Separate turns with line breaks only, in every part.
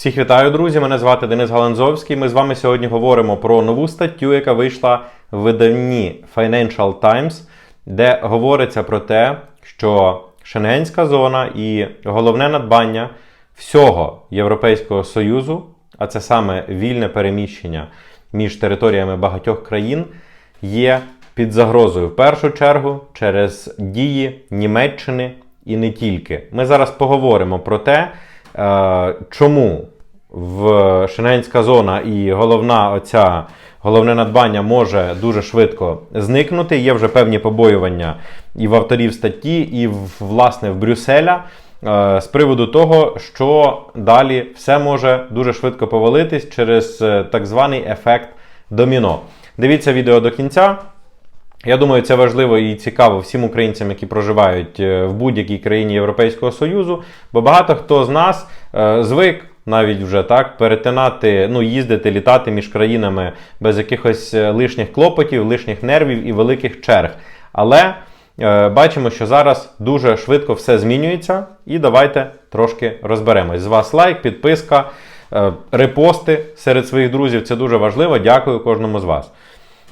Всіх вітаю, друзі! Мене звати Денис Галанзовський. Ми з вами сьогодні говоримо про нову статтю, яка вийшла в виданні Financial Times, де говориться про те, що Шенгенська зона і головне надбання всього Європейського Союзу, а це саме вільне переміщення між територіями багатьох країн, є під загрозою в першу чергу через дії Німеччини і не тільки. Ми зараз поговоримо про те, чому в Шенгенська зона і головна оця, головне надбання може дуже швидко зникнути. Є вже певні побоювання і в авторів статті, і в, власне в Брюсселя. е, З приводу того, що далі все може дуже швидко повалитись через е, так званий ефект доміно. Дивіться відео до кінця. Я думаю, це важливо і цікаво всім українцям, які проживають е, в будь-якій країні Європейського Союзу, бо багато хто з нас е, звик навіть вже так перетинати, ну їздити, літати між країнами без якихось е, лишніх клопотів, лишніх нервів і великих черг. Але е, бачимо, що зараз дуже швидко все змінюється, і давайте трошки розберемось. З вас лайк, підписка, е, репости серед своїх друзів. Це дуже важливо. Дякую кожному з вас.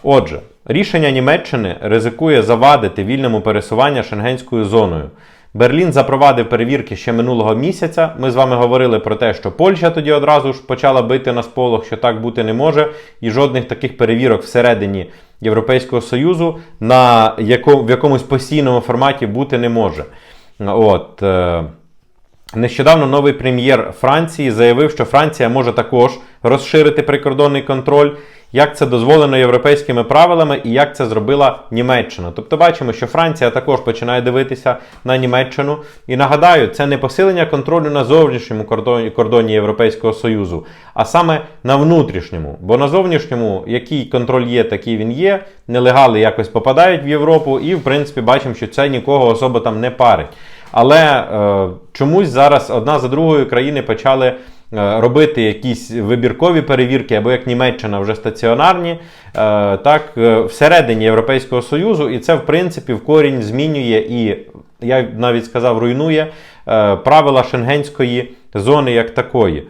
Отже, рішення Німеччини ризикує завадити вільному пересування шенгенською зоною. Берлін запровадив перевірки ще минулого місяця. Ми з вами говорили про те, що Польща тоді одразу ж почала бити на сполох, що так бути не може, і жодних таких перевірок всередині Європейського Союзу на яко, в якомусь постійному форматі бути не може. От. Е, Нещодавно новий прем'єр Франції заявив, що Франція може також розширити прикордонний контроль, як це дозволено європейськими правилами і як це зробила Німеччина. Тобто бачимо, що Франція також починає дивитися на Німеччину. І нагадаю, це не посилення контролю на зовнішньому кордоні, кордоні Європейського Союзу, а саме на внутрішньому. Бо на зовнішньому, який контроль є, такий він є. Нелегали якось попадають в Європу, і в принципі бачимо, що це нікого особо там не парить. Але е, чомусь зараз одна за другою країни почали робити якісь вибіркові перевірки, або як Німеччина вже стаціонарні, е, так е, всередині Європейського Союзу, і це в принципі в корінь змінює і я навіть сказав, руйнує е, правила шенгенської зони як такої.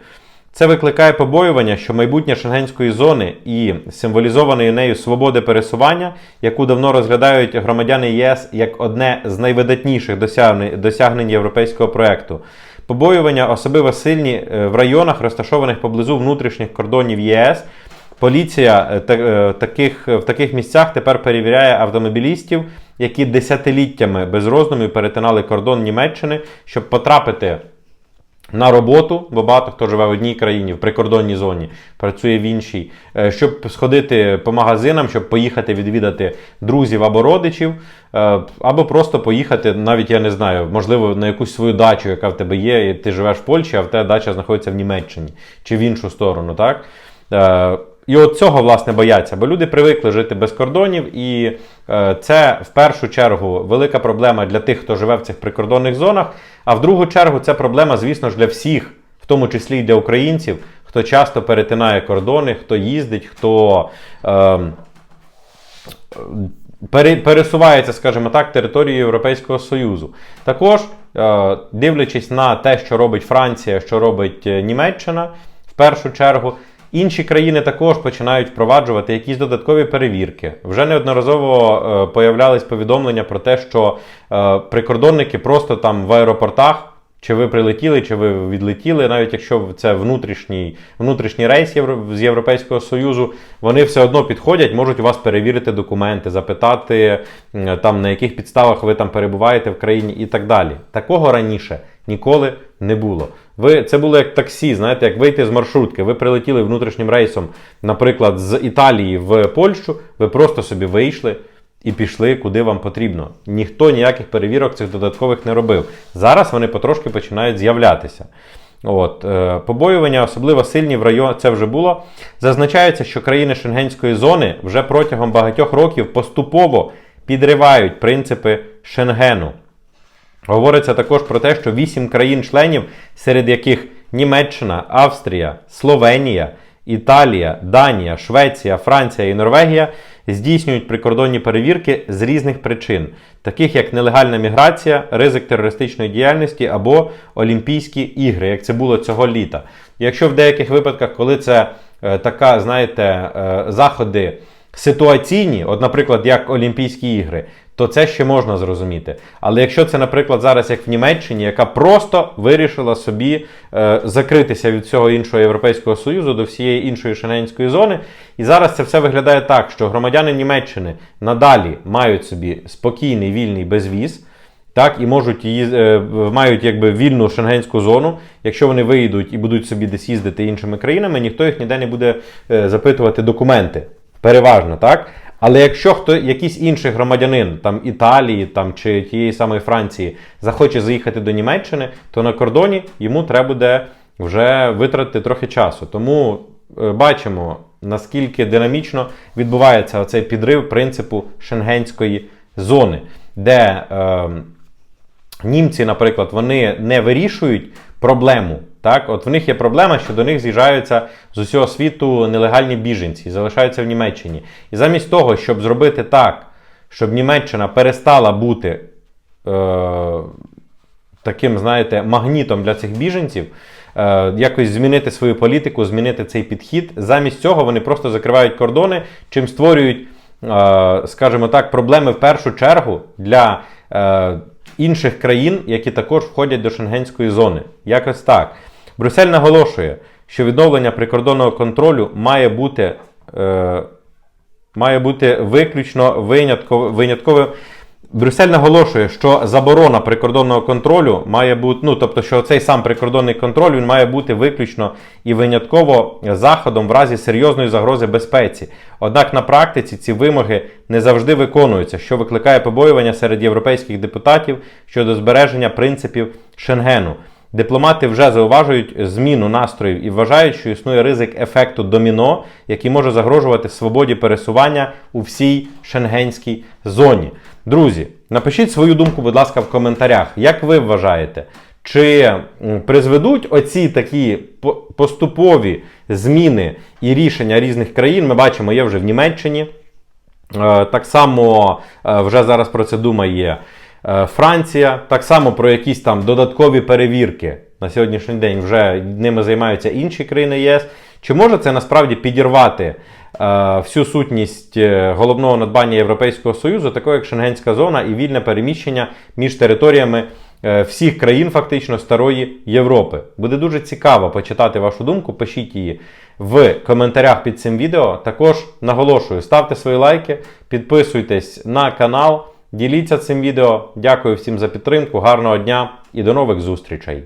Це викликає побоювання, що майбутнє шенгенської зони і символізованої нею свободи пересування, яку давно розглядають громадяни ЄС як одне з найвидатніших досягнень європейського проекту. Побоювання особливо сильні е, в районах, розташованих поблизу внутрішніх кордонів ЄС. Поліція е, е, таких, в таких місцях тепер перевіряє автомобілістів, які десятиліттями без роздумів перетинали кордон Німеччини, щоб потрапити на роботу, бо багато хто живе в одній країні, в прикордонній зоні, працює в іншій, е, щоб сходити по магазинам, щоб поїхати відвідати друзів або родичів, е, або просто поїхати, навіть я не знаю, можливо, на якусь свою дачу, яка в тебе є, і ти живеш в Польщі, а в тебе дача знаходиться в Німеччині чи в іншу сторону. так? І от цього, власне, бояться, бо люди привикли жити без кордонів, і е, це в першу чергу велика проблема для тих, хто живе в цих прикордонних зонах. А в другу чергу це проблема, звісно ж, для всіх, в тому числі й для українців, хто часто перетинає кордони, хто їздить, хто. Е, пере- пересувається, скажімо так, територією Європейського Союзу. Також, е, дивлячись на те, що робить Франція, що робить е, Німеччина, в першу чергу. Інші країни також починають впроваджувати якісь додаткові перевірки. Вже неодноразово е, появлялись повідомлення про те, що е, прикордонники просто там в аеропортах, чи ви прилетіли, чи ви відлетіли, навіть якщо це внутрішній, внутрішній рейс Євро- з Європейського Союзу, вони все одно підходять, можуть у вас перевірити документи, запитати м, там на яких підставах ви там перебуваєте в країні і так далі. Такого раніше ніколи не було. Ви це було як таксі, знаєте, як вийти з маршрутки. Ви прилетіли внутрішнім рейсом, наприклад, з Італії в Польщу, ви просто собі вийшли. І пішли куди вам потрібно. Ніхто ніяких перевірок цих додаткових не робив. Зараз вони потрошки починають з'являтися. От, е, побоювання особливо сильні в районі, це вже було. Зазначається, що країни Шенгенської зони вже протягом багатьох років поступово підривають принципи Шенгену. Говориться також про те, що вісім країн-членів, серед яких Німеччина, Австрія, Словенія Італія, Данія, Швеція, Франція і Норвегія здійснюють прикордонні перевірки з різних причин, таких як нелегальна міграція, ризик терористичної діяльності або Олімпійські ігри, як це було цього літа. Якщо в деяких випадках, коли це е, така, знаєте, е, заходи ситуаційні, от, наприклад, як Олімпійські ігри, то це ще можна зрозуміти. Але якщо це, наприклад, зараз як в Німеччині, яка просто вирішила собі е, закритися від всього іншого Європейського Союзу до всієї іншої шенгенської зони, і зараз це все виглядає так, що громадяни Німеччини надалі мають собі спокійний вільний безвіз. Так, і можуть її е, мають якби вільну шенгенську зону. Якщо вони виїдуть і будуть собі десь їздити іншими країнами, ніхто їх ніде не буде е, запитувати документи. Переважно, так? Але якщо хто якийсь інший громадянин там Італії там, чи тієї самої Франції захоче заїхати до Німеччини, то на кордоні йому треба буде вже витратити трохи часу. Тому е, бачимо, наскільки динамічно відбувається оцей підрив принципу шенгенської зони, де е, німці, наприклад, вони не вирішують проблему. Так, от в них є проблема, що до них з'їжджаються з усього світу нелегальні біженці, залишаються в Німеччині. І замість того, щоб зробити так, щоб Німеччина перестала бути е, таким, знаєте, магнітом для цих біженців, е, якось змінити свою політику, змінити цей підхід. Замість цього вони просто закривають кордони, чим створюють, е, скажімо так, проблеми в першу чергу для. Е, Інших країн, які також входять до шенгенської зони. Якось так. Брюссель наголошує, що відновлення прикордонного контролю має бути е, має бути виключно винятковим. Брюссель наголошує, що заборона прикордонного контролю має бути, ну тобто, що цей сам прикордонний контроль він має бути виключно і винятково заходом в разі серйозної загрози безпеці. Однак на практиці ці вимоги не завжди виконуються, що викликає побоювання серед європейських депутатів щодо збереження принципів Шенгену. Дипломати вже зауважують зміну настроїв і вважають, що існує ризик ефекту доміно, який може загрожувати свободі пересування у всій шенгенській зоні. Друзі, напишіть свою думку, будь ласка, в коментарях. Як ви вважаєте, чи призведуть оці такі поступові зміни і рішення різних країн? Ми бачимо, є вже в Німеччині. Е, Так само е, вже зараз про це думає Франція. Так само про якісь там додаткові перевірки на сьогоднішній день вже ними займаються інші країни ЄС. Чи може це насправді підірвати е, всю сутність е, головного надбання Європейського Союзу, такого як Шенгенська зона і вільне переміщення між територіями е, всіх країн, фактично старої Європи? Буде дуже цікаво почитати вашу думку. Пишіть її в коментарях під цим відео. Також наголошую, ставте свої лайки, підписуйтесь на канал, діліться цим відео. Дякую всім за підтримку, гарного дня і до нових зустрічей!